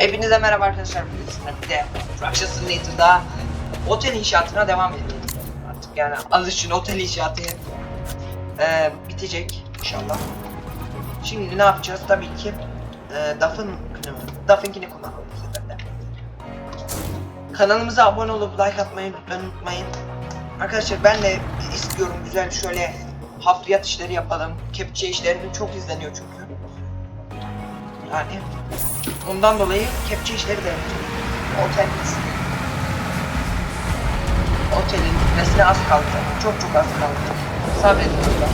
Hepinize merhaba arkadaşlar. Bugün de Russia Simulator'da otel inşaatına devam ediyoruz. Artık yani alışın otel inşaatı eee, bitecek inşallah. Şimdi ne yapacağız? Tabii ki eee Duff'ın Duff'ınkini kullanalım bu sefer de. Kanalımıza abone olup like atmayı lütfen unutmayın. Arkadaşlar ben de istiyorum güzel şöyle hafriyat işleri yapalım. Kepçe işlerini çok izleniyor çünkü. Yani ondan dolayı kepçe işleri de otel otelin bitmesine az kaldı. Çok çok az kaldı. Sabredin burada.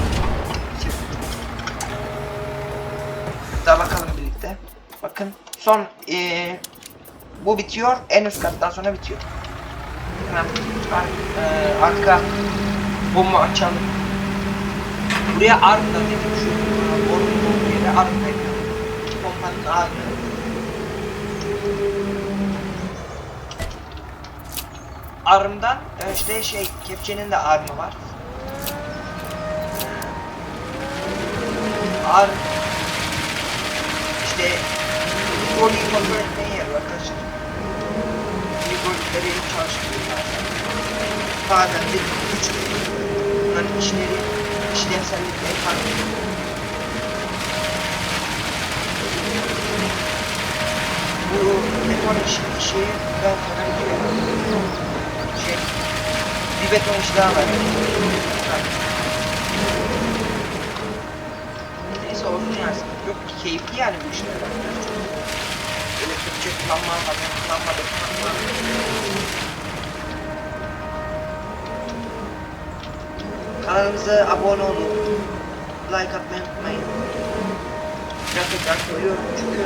Daha bakalım birlikte. Bakın son eee, bu bitiyor. En üst kattan sonra bitiyor. Hemen ar- eee, arka bomba açalım. Buraya arka dedim şu borunun olduğu yere arka arka. Armdan e, işte şey kepçenin de armı var. Arm işte hidroliği kontrol etmeye yarıyor arkadaşlar. Hidrolikleri çalıştırıyor. Bazen de güç bunların işleri, işlevsellikleri farklı. Bu beton işi, işi ben sana biliyorum. Şey, bir beton işi daha var. Neyse olsun yani yok. Keyifli yani bu işler. Böyle Türkçe kullanma, haber kullanma, kullanma. Kanalımıza abone olun. Like atmayı unutmayın. Gerçekten söylüyorum çünkü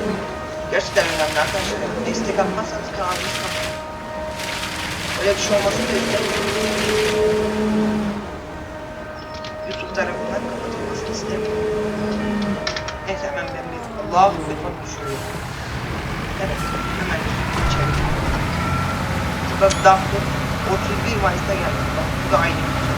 gerçekten önemli arkadaşlar. Destek atmazsanız kanalımız kapatır. Öyle bir şey olmasını da istemiyorum. YouTube tarafından kapatılmasını istemiyorum. Neyse hemen ben bir Allahu Ekber düşürüyorum. Evet hemen içeri. Şurada Daftı 31 Mayıs'ta geldi. Bak bu da aynı. bir şey.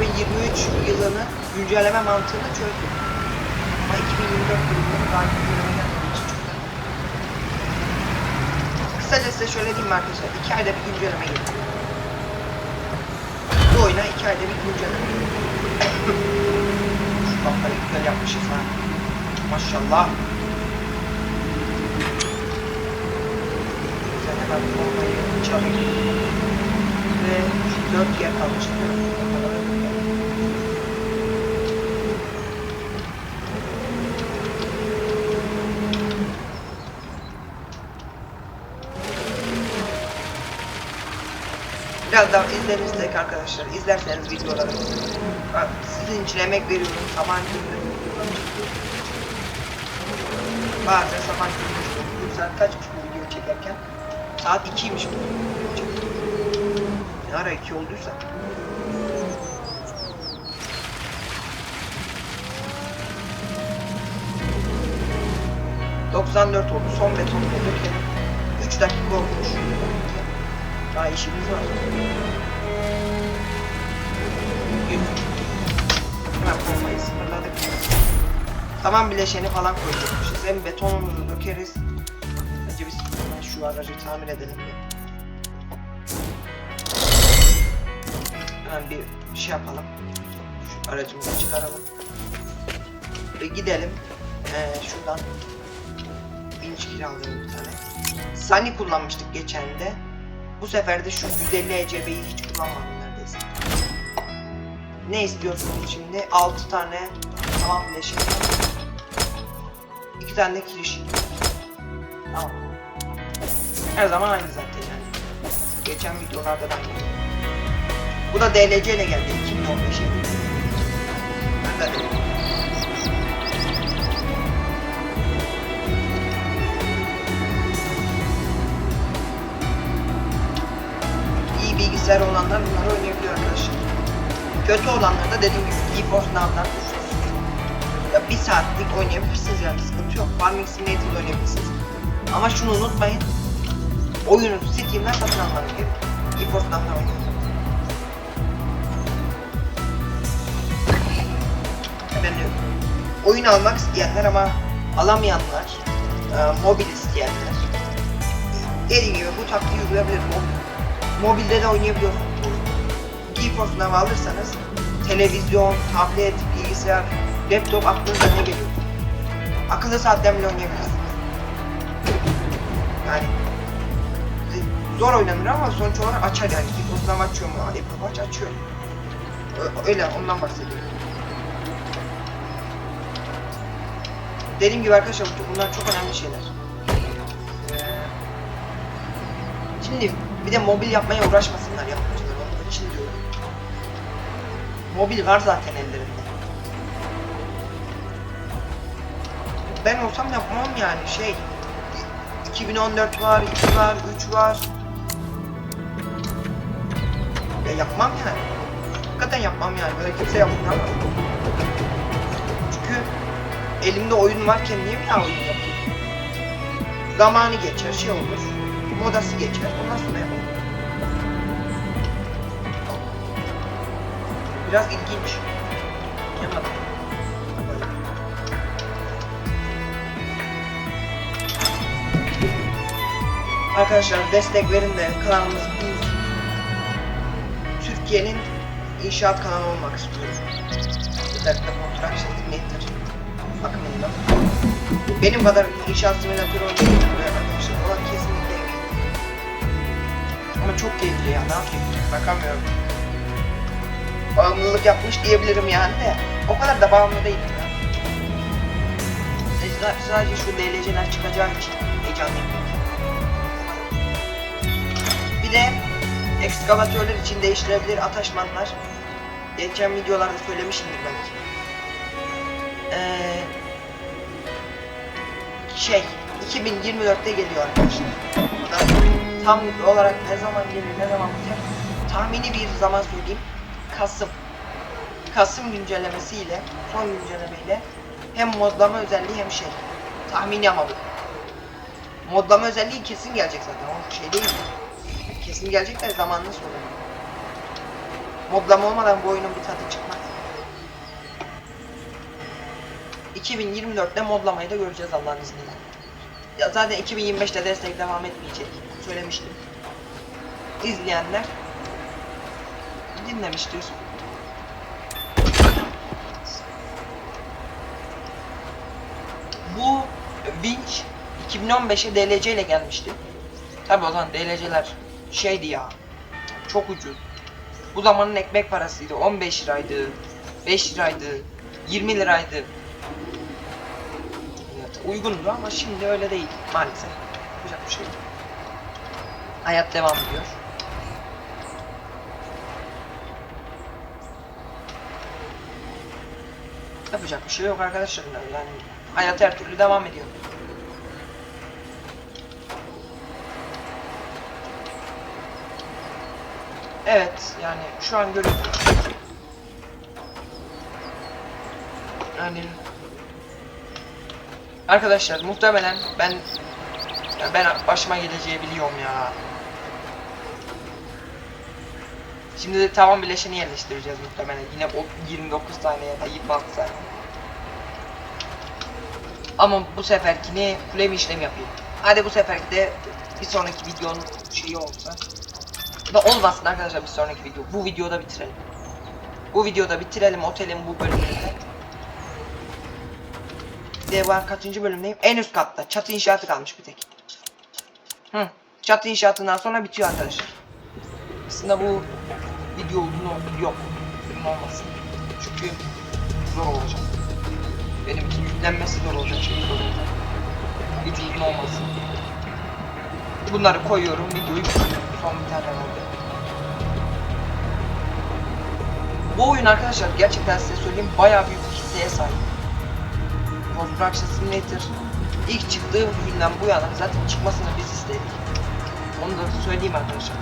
2023 yılını güncelleme mantığını çözdüm. Ama 2024 yılını daha güncelleme gelmediği için çok Kısaca size şöyle diyeyim arkadaşlar. 2 ayda bir güncelleme geliyor. Bu oyuna 2 ayda bir güncelleme geliyor. Şu kapları güzel yapmışız ha. Maşallah. Güzel hemen formayı çalayım. Ve 4 yer kalmış. Biraz daha izlerirsek arkadaşlar, izlerseniz videoları. Sizin için emek veriyorum, köründe. Bazen sabah köründe, saat kaçmış bu video çekerken? Saat 2'ymiş bu. Ne ara 2 olduysa. ...94 oldu. Son beton dökelim. 3 dakika olmuş. Daha işimiz var. Tamam bileşeni falan koyacakmışız. Hem betonumuzu dökeriz. Önce biz şu aracı tamir edelim. Hemen bir şey yapalım. Şu aracımızı çıkaralım. Ve gidelim. Ee, şuradan vinç kiralayalım bir tane. Sani kullanmıştık geçen de. Bu sefer de şu 150 ECB'yi hiç kullanmadım neredeyse. Ne istiyorsunuz şimdi? 6 tane tamam bileşik. 2 tane de kiriş. Tamam. Her zaman aynı zaten yani. Geçen videolarda da aynı. Bu da DLC ile geldi 2015'e. Ben de güzel olanlar bunları oynayabiliyor arkadaşlar. Kötü olanlar da dediğim gibi giyip orijinalden. Ya bir saatlik oynayabilirsiniz yani sıkıntı yok. Farming Simulator oynayabilirsiniz. Ama şunu unutmayın. Oyunu Steam'den satın almanız gerekiyor. GeForce'dan da oynayın. Yani oyun almak isteyenler ama alamayanlar, e, mobil isteyenler dediğim gibi bu taktiği uygulayabilir. Mo- Mobilde de oynayabiliyorsunuz. GeForce Now alırsanız televizyon, tablet, bilgisayar, laptop aklınıza ne geliyor? Akıllı saatten bile oynayabilirsiniz. Yani e, zor oynanır ama sonuç olarak açar yani. GeForce Now açıyor mu? Apple Watch açıyor. Öyle ondan bahsediyorum. Dediğim gibi arkadaşlar bu- bunlar çok önemli şeyler. Ee, Şimdi bir de mobil yapmaya uğraşmasınlar yapımcılar onun için diyorum. Mobil var zaten ellerinde. Ben olsam yapmam yani şey 2014 var, 2 var, 3 var. Ya yapmam yani. Hakikaten yapmam yani. Böyle kimse yapmıyor ama. Çünkü elimde oyun varken niye bir daha oyun yapayım? Zamanı geçer, şey olur. Modası geçer, ondan sonra yapalım. Biraz ilginç. Arkadaşlar destek verin de kanalımız büyüsün. Türkiye'nin inşaat kanalı olmak istiyoruz. Özellikle Construction Simulator bakımından. Benim kadar inşaat simülatörü oynayabilir arkadaşlar. O kesinlikle eminim. Ama çok keyifli ya ne yapayım bakamıyorum. Bağımlılık yapmış diyebilirim yani de. O kadar da bağımlı sa- Sadece şu DLC'ler çıkacağı için heyecanlıyım. Bir de ekskavatörler için değiştirebilir ataşmanlar. Geçen videolarda söylemişimdir belki. Ee, şey 2024'te geliyor arkadaşlar. Tam olarak ne zaman gelir ne zaman biter tahmini bir zaman söyleyeyim. Kasım. Kasım güncellemesiyle son güncellemeyle hem modlama özelliği hem şey. Tahmini ama bu. Modlama özelliği kesin gelecek zaten. O şey değil. Kesin gelecek de zamanını söyleyeyim. Modlama olmadan bu oyunun bir tadı çıkmaz. 2024'te modlamayı da göreceğiz Allah'ın izniyle. Ya zaten 2025'te destek devam etmeyecek. Söylemiştim. İzleyenler dinlemiştir. Bu Winch 2015'e DLC ile gelmişti. Tabi o zaman DLC'ler şeydi ya. Çok ucuz. Bu zamanın ekmek parasıydı. 15 liraydı. 5 liraydı. 20 liraydı. Evet, uygundu ama şimdi öyle değil maalesef. Yapacak bir şey. Hayat devam ediyor. Yapacak bir şey yok arkadaşlar. Yani hayat her türlü devam ediyor. Evet yani şu an görüyorsunuz. Yani Arkadaşlar muhtemelen ben ben başıma geleceği biliyorum ya. Şimdi de tavan bileşeni yerleştireceğiz muhtemelen. Yine o 29 tane ya da 26 tane. Ama bu seferkini flame işlem yapayım. Hadi bu seferki de bir sonraki videonun şeyi olsa. Da olmasın arkadaşlar bir sonraki video. Bu videoda bitirelim. Bu videoda bitirelim otelin bu bölümünü de. Bir de ben kaçıncı bölümdeyim? En üst katta. Çatı inşaatı kalmış bir tek. Hı. Çatı inşaatından sonra bitiyor arkadaşlar. Aslında bu video uzun oldu. Yok. Uzun olmasın. Çünkü zor olacak. Benim için yüklenmesi zor olacak. Çünkü zor olacak. Hiç olmasın. Bunları koyuyorum. Videoyu. Son bir tane kaldı. Bu oyun arkadaşlar gerçekten size söyleyeyim bayağı büyük bir kitleye sahip. Construction Simulator ilk çıktığı günden bu yana zaten çıkmasını biz istedik. Onu da söyleyeyim arkadaşlar.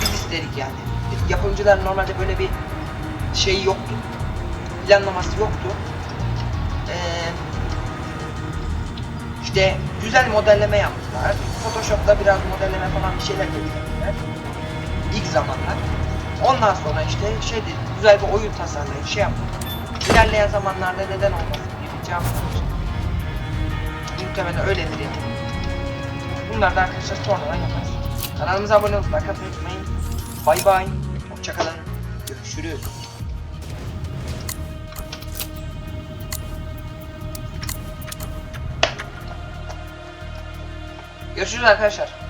Biz istedik yani. Yapımcılar normalde böyle bir şey yoktu. Planlaması yoktu. Ee, işte güzel modelleme yaptılar. Photoshop'ta biraz modelleme falan bir şeyler getirdiler. İlk zamanlar. Ondan sonra işte şeydi güzel bir oyun tasarlayıp şey yaptık. İlerleyen zamanlarda neden olmasın bir cevap. Muhtemelen öyledir yani. Bunlar da arkadaşlar sonradan yaparız. Kanalımıza abone olup like atmayı unutmayın. Bay bay. Hoşçakalın. Görüşürüz. Görüşürüz arkadaşlar.